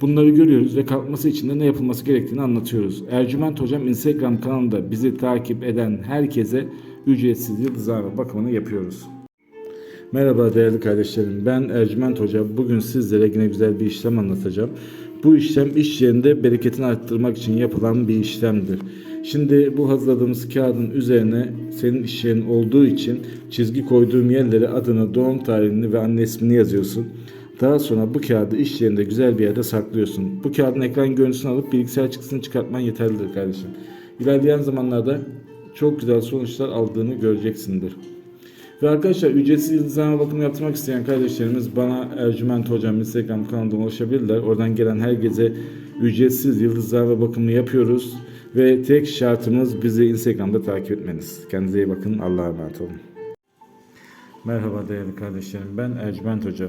bunları görüyoruz ve kalkması için de ne yapılması gerektiğini anlatıyoruz. Ercüment Hocam Instagram kanalında bizi takip eden herkese ücretsiz yıldızlama bakımını yapıyoruz. Merhaba değerli kardeşlerim. Ben Ercüment Hoca. Bugün sizlere yine güzel bir işlem anlatacağım. Bu işlem iş yerinde bereketini arttırmak için yapılan bir işlemdir. Şimdi bu hazırladığımız kağıdın üzerine senin iş yerin olduğu için çizgi koyduğum yerlere adını, doğum tarihini ve anne ismini yazıyorsun. Daha sonra bu kağıdı iş yerinde güzel bir yerde saklıyorsun. Bu kağıdın ekran görüntüsünü alıp bilgisayar çıktısını çıkartman yeterlidir kardeşim. İlerleyen zamanlarda çok güzel sonuçlar aldığını göreceksindir. Ve arkadaşlar ücretsiz yıldızlama bakımı yaptırmak isteyen kardeşlerimiz bana Ercüment Hocam Instagram kanalından ulaşabilirler. Oradan gelen herkese ücretsiz yıldızlama bakımını yapıyoruz. Ve tek şartımız bizi Instagram'da takip etmeniz. Kendinize iyi bakın. Allah'a emanet olun. Merhaba değerli kardeşlerim. Ben Ercüment Hoca.